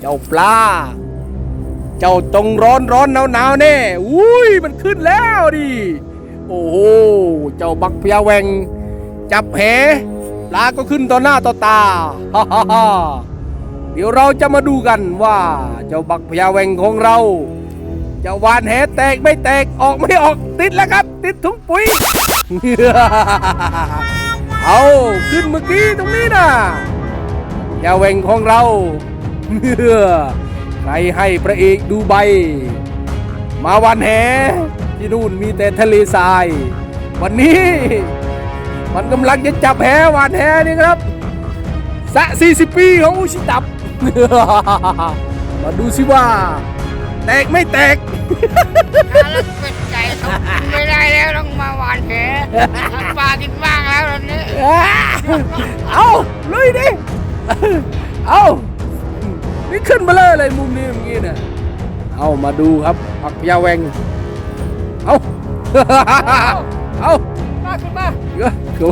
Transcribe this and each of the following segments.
เจ้าปลา เจ้าตรงร้อนร้อนหนาวหนาวแน่ อุ้ยมันขึ้นแล้วดิ โอ้โห เจ้าบักพยาแวง จับแหปลาก็ขึ้นต่อหน้าต่อตา ฮ่าฮ่าฮ่าเดี๋ยวเราจะมาดูกันว่า เจ้าบักพยาแวงของเรา จะวานแหแตกไม่แตกออกไม่ออกติดแล้วครับ ติดถุงปุ๋ย เอาขึ้นเมื่อกี้ตรงนี้นะยาแหวงของเราเื่อใครให้พระเอกดูใบ มาวันแหที่นู่นมีแต่ทะเลทราย วันนี้มันกำลังจะจับแหวานแหนี่ครับสะ40 ปีของอุชิตับ มาดูสิว่า แตกไม่แตกแล้วเป็ดไก่ตกกินไม่ได้แล้วต้องมาหวานแหากินบ้างแล้วตอนนี้เอาลุยดิเอานี่ขึ้นมาเลยเลยมุมนี้เมื่อกี้นี่ยเอามาดูครับผักยาแวงเอาเอามาขึ้นมาเอ้ยเขา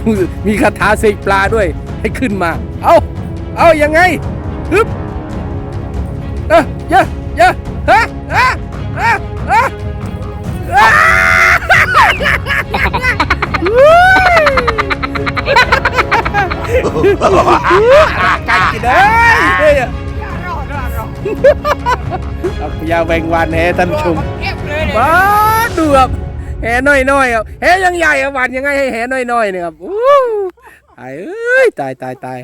มีคาถาเสกปลาด้วย ให้ขึ้นมา เอาเอายังไงฮึบเอ้ยเยอะเยอะฮะฮะ กัดกินเลยเฮ้ยอารอดรอดรอดผักพยาแวงวานแหท่านผู้ชมบ้าเดือบแหน้อยน้อยๆครับแหยังใหญ่ครับหวานยังไงให้แหน้อยน้อยๆเนี่ยครับอู้ตายเอ้ยตายตายตาย